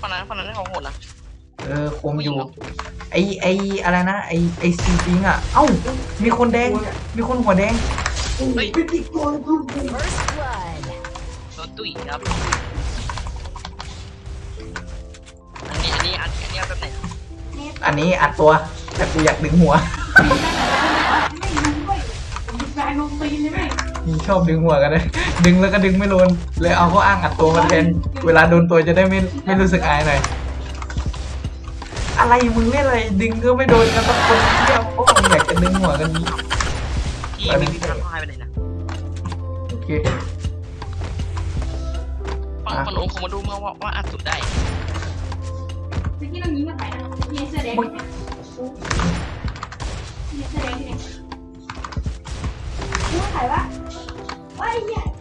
ฝั่งนั้นฝั่งนั้นของโหดนะเออคมอยู่ ไอไออะไรนะ ไอไอซีฟิงอะ เอ้า มีคนแดง มีคนหัวแดงเฮ้ย First blood. โดนตุ้ยครับอันนี้อันนี้อันอันนี้เอาแบบไหนอันนี้อัดตัว แต่กูอยากดึงหัวแฟนลงตีนใช่ไหม มีชอบดึงหัวกันเลยดึงแล้วก็ดึงไม่โดนเลยเอาเขาอ้างอัดตัวมาแทนเวลาโดนตัวจะได้ไม่ไม่รู้สึกอายหน่อยอะไรมึงเล่นอะไรดึงก็ไม่โดนกันสักคนเที่ยวโอ้ยอยากจะดึงหัวกันนี้ที่มีพี่ทำลายไปไหนนะโอเคฝั่งฝั่งโน้นคงมาดูเมื่อว่าว่าอัดสุดได้เมื่อกี้เรายิงกับใครนะยิงเสื้อแดงยิงเสื้อแดงที่ไหนยิงใครวะว่าไอ้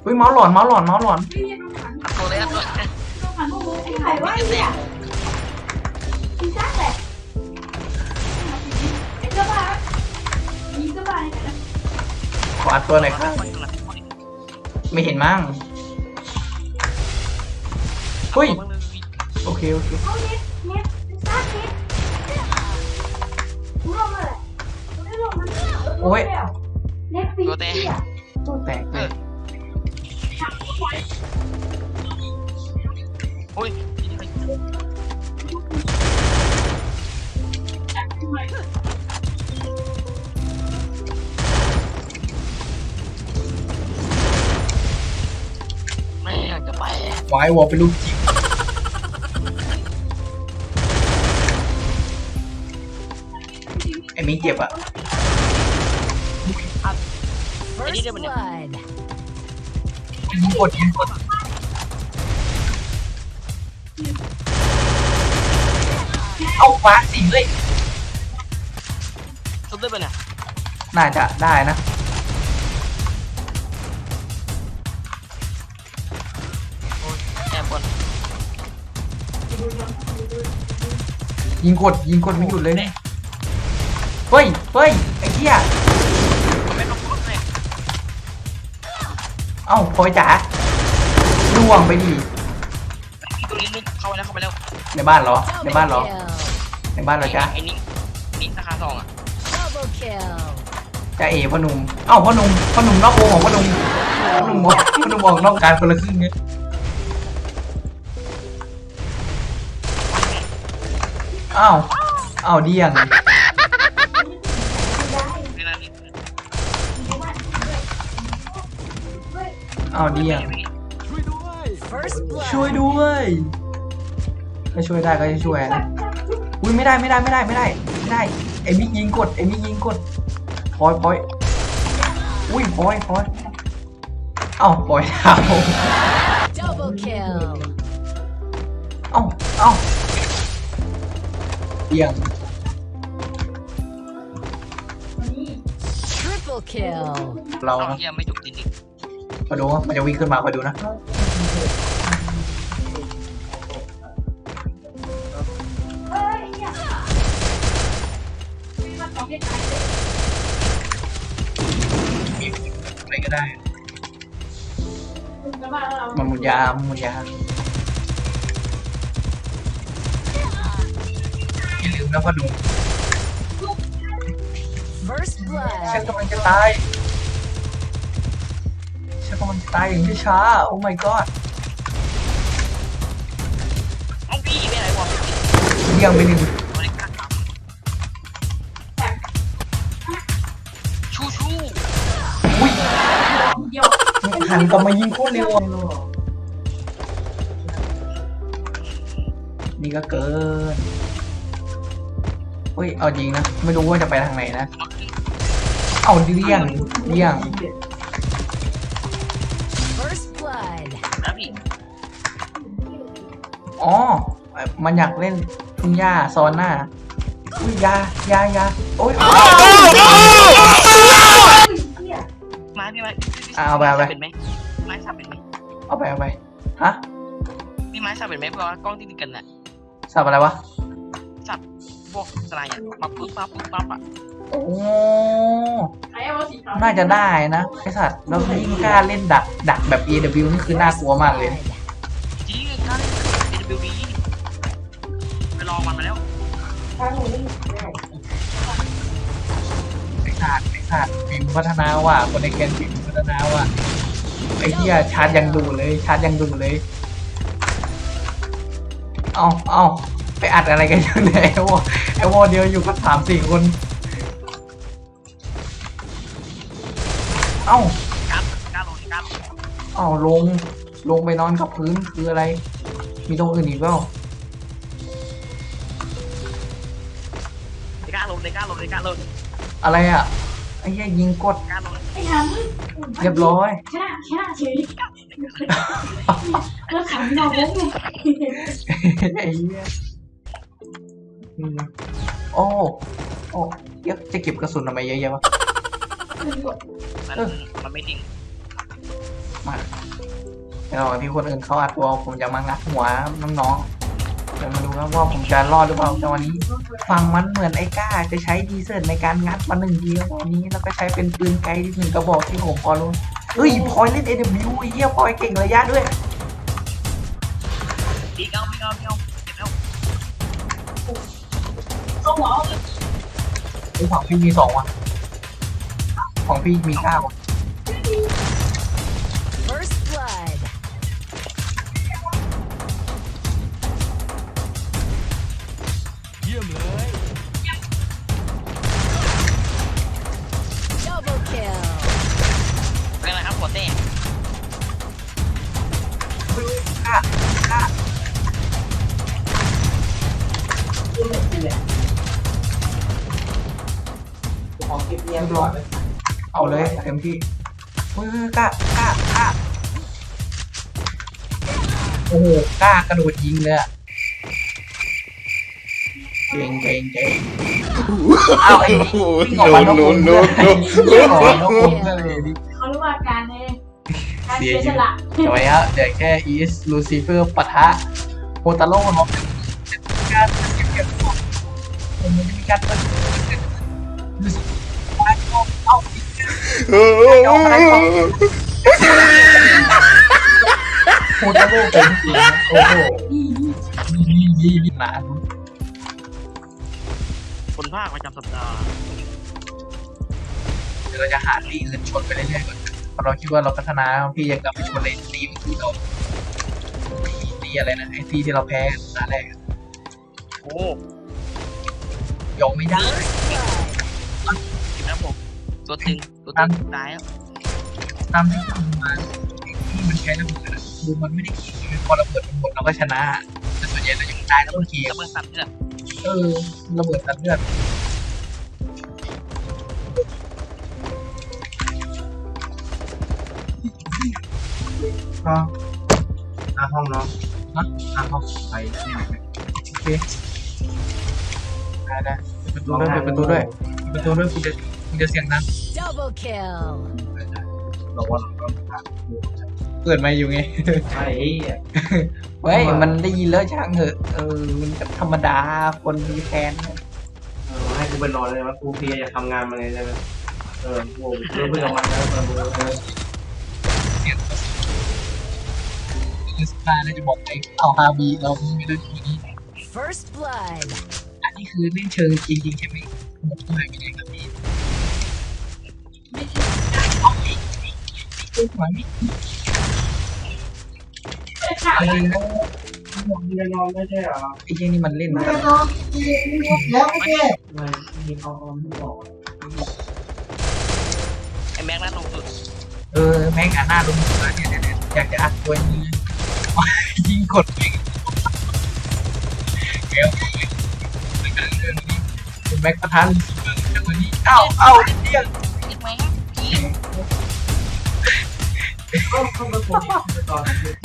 เนี่ยเฮ้ยเมาส์หลอนเมาส์หลอนเมาส์หลอนไอ้เนี่ยต้องขันอัดตัวเลยอัดตัวต้องขันพวกมึงไอ้ใครวะไอ้เนี่ยยิงซ่าแหละไอ้เจ้าบ้ายิงเจ้าบ้าเนี่ยนะขออัดตัวหน่อยครับไม่เห็นมั้งเฮ้ยโอเคโอเคเขาเน็ตเน็ตซ่าเน็ตกูลงเลยกูไม่ลงมันเน็ตปีเสียตัวแตกเลย โอ้ยไม่อยากจะไปวายวอลเป็นลูกจิ๋วไอ้มิ้งเจ็บอะ First did it when it- blood. ยิงกดยิงกดเอาฟ้าสิเลยทุบได้ปะเนี่ยน่าจะได้นะโอ้ยแอบก่อนยิงกดยิงกดไม่หยุดเลยเนี่ยเฮ้ยเฮ้ยไอ้เหี้ย เอ้าพลอยจ๋าล่วงไปดิตัวนี้นี่เข้าไปแล้วเข้าไปแล้วในบ้านเหรอ ใน Double บ้านเหรอ kill. ในบ้านเหรอจ๊ะไอ้นี่นี่ราคาทองอะ Double kill. จ้าเอ๋พ่อหนุ่มเอ้าพ่อหนุ่มพ่อหนุ่มนอกวงของพ่อหนุ่มพ่อหนุ่มบอกพ่อหนุ่มบอกนอกการคนละครึ่งเนี่ยอ้าวอ้าวเดี่ยง อ้าวเดี่ยง First ช่วย blood. ด้วยถ้าช่วยได้ก็จะช่วยนะอุ้ยไม่ได้ไม่ได้ไม่ได้ไม่ได้ไม่ได้ไอ้มิกยิงกดไอ้มิกยิงกดพลอยพลอยอุ้ยพลอยพลอยเอ้าพลอยดาว Double kill. เอ้าเอ้าเดี่ยง Triple kill. เราเรานะเฮียไม่จบจริง มาดูว่ามันจะวิ่งขึ้นมาคอยดูนะเอ้ยเนี่ยมันต้องเล่นอะไรมีอะไรก็ได้คุณจะว่าเรามันหมุนยามันหมุนยาอย่าลืมนะพ่อหนุ่ม First ฉัน blood. กำลังจะตาย ฉันกำลังจะตายอย่างที่ช้า โอ้ my god ๆเอาพี่ไปไหนวะเดี่ยงไปหนึ่งตัวเล็กครับชูชูอุ้ยเดียวหันกลับมายิงโคตรเร็วอะนี่ก็เกินเฮ้ย เอาจริงนะ ไม่รู้ว่าจะไปทางไหนนะ เอาเลี่ยงเลี่ยง อ๋อ มันอยากเล่นทุ่งหญ้าซอนหน้าอุ้ยยายายาโอ้ยเนี่ยไม้พี่ไม้อะเอาไปเอาไปเป็นไหมไม้สับเป็นไหมเอาไปเอาไปฮะพี่ไม้สับเป็นไหมเพราะว่ากล้องที่ติดกันน่ะสับอะไรวะสับพวกสไลด์อะมาปุ๊บปั๊บปุ๊บปั๊บอะโอ้น่าจะได้นะไอสัตว์แล้วยิ่งกล้าเล่นดักดักแบบ AW นี่คือน่ากลัวมากเลย Blood. จริงการเล่น AWD มันมาแล้วทางหนูนี่ไม่ขาดไม่ขาดฟิล์มพัฒนาว่ะคนในแกนฟิล์มพัฒนาว่ะไอ้เหี้ยชาร์จยังดูเลย ชาร์จยังดูเลย เอาเอาไปอัดอะไรกันอยู่เนี่ยไอ้วอไอ้วอเดียวอยู่กับสามสี่คน เอ้า กล้าก้าลงกล้าลง เอ้าลง ลงไปนอนกับพื้นคืออะไร มีตรงอื่นอีกเปล่ากล้าลงเลยกล้าลงเลยกล้าลงอะไรอะไอ้เหี้ยยิงกดกล้าลงไอ้ทางเรียบร้อยชนะชนะเฉยแล้วขันนอกแล้วไงไอ้เหี้ยอืมโอ้โอ้เดี๋ยอะจะเก็บกระสุนทำไมเยอะแยะวะมันมันไม่ดิ่งมา เดี๋ยวที่คนอื่นเขาอัดตัวผมจะมางัดหัวน้องๆเดี๋ยวมาดูครับว่าผมจะรอดหรือเปล่าแต่วันนี้ฟังมันเหมือนไอ้ก้าจะใช้ดีเซลในการงัดมาหนึ่งเดียววันนี้แล้วก็ใช้เป็นปืนไกลที่หนึ่งกระบอกที่ผมพอรู้เฮ้ยพลอยเล่น AW ไอ้เหี้ยพลอยเก่งระยะด้วยดีเอาไม่เอาไม่เอาเก็บแล้วต้องหัวไอ้ของพี่มีสองว่ะของพี่มีเก้าว่ะ ยี่ยมเลย Double kill. เป็นไรครับหัวเต้ก้าก้าเรียบร้อยเอาเลยเต็มที่เฮ้ยกล้ากล้ากล้าโอ้โหกล้ากระโดดยิงเลยอะ เก่งเก่งเก่งเอาไอ้นี่วิ่งออกมานอกวงเพื่อนวิ่งออกมานอกวงเพื่อนเลยดิเขาเรียกว่าการเองการเสียสละเดี๋ยวไว้ฮะเดี๋ยวแค่อีสลูซิเฟอร์ปะทะโฮตาโร่เนาะการเก็บเก็บของผมจะมีการเปิดลูซิเฟอร์เอาเอาอะไรก่อนโฮตาโร่เป็นจริงโอ้โหยี่ยี่ยี่หมา คนภาคประจำสัปดาห์เดี๋ยวเราจะหาที่อื่นชนไปเรื่อยๆก่อนเพราะเราคิดว่าเราพัฒนาพี่ยังกลับไปชนเลยตีมที่เราตีอะไรนะไอ้ที่ที่เราแพ้ตาแรกโอ้ยอมไม่ได้ Blood. เก็บแล้วผมตัวตึงตัวตึงตายแล้วตามที่ทำมาที่มันใช้ระเบิดอะคือมันไม่ได้ขี่พอระเบิดมันหมดเราก็ชนะแต่ส่วนใหญ่เรายังตายแล้วก็ขี่ระเบิดสัตว์เลือด เออระเบิดตัดเลือดก็หน้าห้องเนาะนะหน้าห้องไปเนี่ยโอเคได้ได้ปิดประตูด้วยปิดประตูด้วยปิดประตูด้วยคุณจะคุณจะเสียงดัง Double kill. บอกว่าเปิดไม่อยู่ไงไอ้เฮ้ย มันได้ยินแล้วช่างเหอะ เออ มันก็ธรรมดา คนมีแฟนเออให้กูไปนอนเลยว่ากูเพลียอยากทำงานมาเลยใช่ไหมเออกูเพื่อนเพื่อนมันแล้วมันเออเสียงคือสตาร์แล้วจะบอกไอ้เอาฮาบีเราไม่ได้ทีนี้ First blood. อันนี้คือเล่นเชิงจริงๆใช่ไหมหมดหายไปไหนครับพี่เอาอีกอีกอีกอีกหัวนี่ขาเออมึงจะนอนไม่ใช่เหรอไอ้เจ้นี่มันเล่นนะแล้วไม่เจ๊ไม่มีเขาเอาไม่บอกไอ้แม็กนั่นลงสุดเออแม่งอ่านหน้าลงมาเนี่ยเนี่ยเนี่ยอยากจะอัดตัวนี้ยิงกดเองเกลแม็กประธานจังหวะนี้เอ้าเอ้าเดียวไอ้แม็กยิงก็ก็ม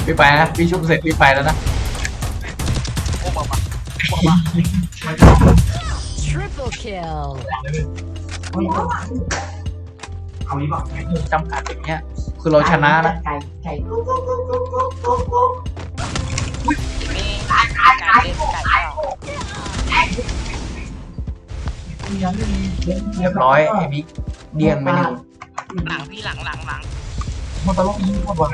พี่ไปนะพี่ชุบเสร็จพี่ไปแล้วนะโอ้บ้าบ้า Triple kill. เอานี้ป่ะจำกัดอย่างเงี้ย คือเราชนะนะไก่ไก่มีไก่ไก่เล่นไก่เปล่าเรียบร้อยไอ้บิ๊กเดียงไปหนึ่งหลังพี่หลังหลังหลัง มันตลกยิงหมดว่ะ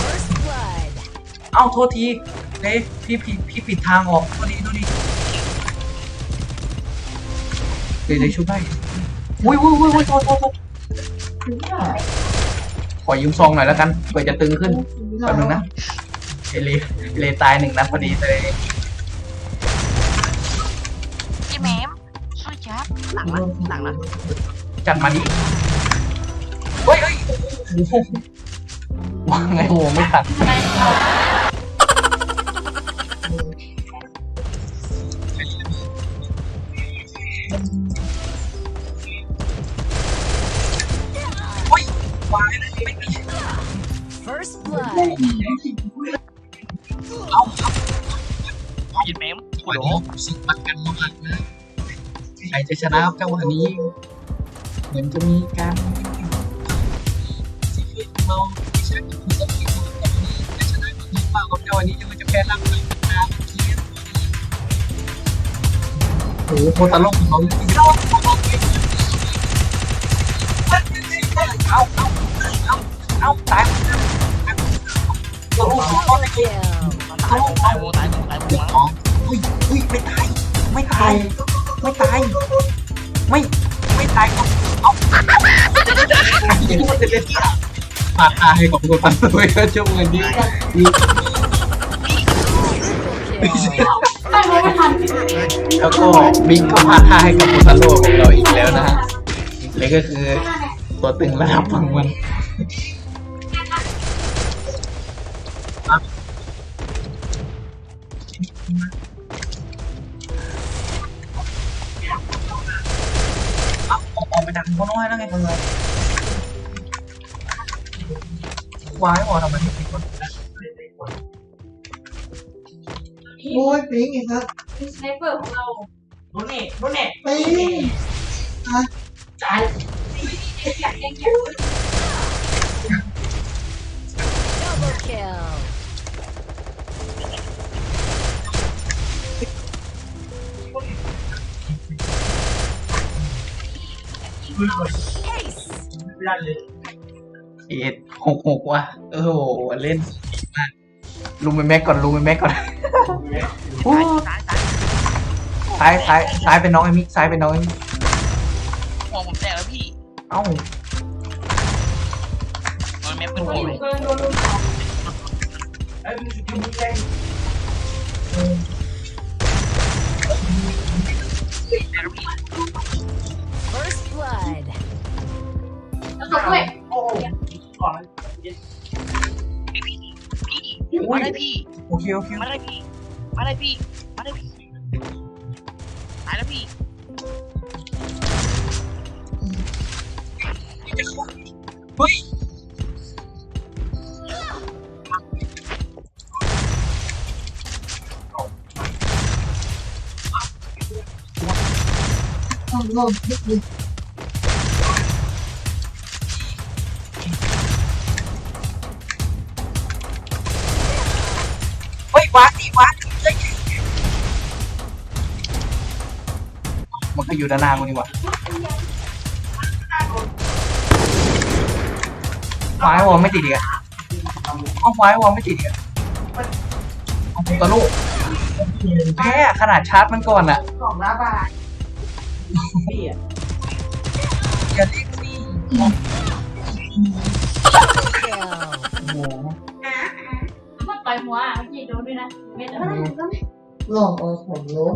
First blood. เอ้าโทษทีเฮ้ยพี่ผิดพี่ปิดทางออกโทษทีโทษทีเดี๋ยวเดี๋ยวชุบได้อุ้ยอุ้ยอุ้ยอุ้ยโทษโทษโทษขอยืมซองหน่อยแล้วกันเผื่อจะตึงขึ้นแป๊บนึงนะเอเลเอเลตายหนึ่งนัดพอดีเลยพี่แมมช่วยจับหลังนะหลังนะ จัดมาดิเฮ้ยเฮ้ยโอ้โหว่าไงโหไม่ทันเฮ้ยวายเลยไม่มี First blood. เอาครับพี่แมมจังหวะนี้สึกมันกันมากนะใครจะชนะครับจังหวะนี้เห มือนจะมีการที่เราไม่ใช่ผู้สมัครแต่วันนี้จะชนะหรือเปล่ากับจังหวะนี้จะมันจะแพ้ร่างกายนะเมื่อกี้โอ้โหโคตรโลกของเราเอาเอาเอาเอาตายโอ้โห Double kill. ตายตายโมตายโมตายโมเดี๋ยวมั้งอ๋อเฮ้ยเฮ้ยไม่ตายไม่ตายไม่ตายไม่ ไม่ตายก็เอาอย่าพูดเล่นๆค่ะพาทาให้กับคนฟังด้วยก็ช่วงเงินดีไว้ไม่ทันแล้วก็บิ๊กก็พาทาให้กับโคตาโร่ของเราอีกแล้วนะฮะนี่ก็คือตัวตึงระดับฝั่งมัน ได้ทำไงวายหมอทำไมถึงเป็นคนโอ้ยปิ๊งไงครับสไนเปอร์ของเรารุ่นนี้รุ่นนี้ปิ๊งจ่ายอยากแย่งแย่ง Double kill. ไม่ได้เลยเอ็ดหกหกว่ะโอ้โหเล่นมากลุงไปแม็กก่อนลุงไปแม็กก่อนตายตายตายซ้ายซ้ายซ้ายเป็นน้องไอ้มิกซ้ายเป็นน้องไอ้มิกหัวผมแตกแล้วพี่เอ้าโดนแมมเป็นคหันวอเลยู่ยเกินโดนลุมส blood. แล้วก็ด้วยโอ้โหก่อนพี่มาได้พี่ โอเคโอเคมาได้พี่ มาได้พี่ มาได้พี่ตายแล้วพี่เฮ้ยต้องลงนิดนึง มันก็อยู่ด้านหน้ากูนี่หว่าไม้วอลไม่ติดอีกอะเอาไม้วอลไม่ติดอีกอะเอาตะลุแพ้ขนาดชาร์จมันก่อนอะกล่องละบาทพี่อะอย่าเรียกสิ Kill. โอ้โหมันต่อยหัวเมื่อกี้โดนด้วยนะไม่โดนหลอกเอาของโล้ม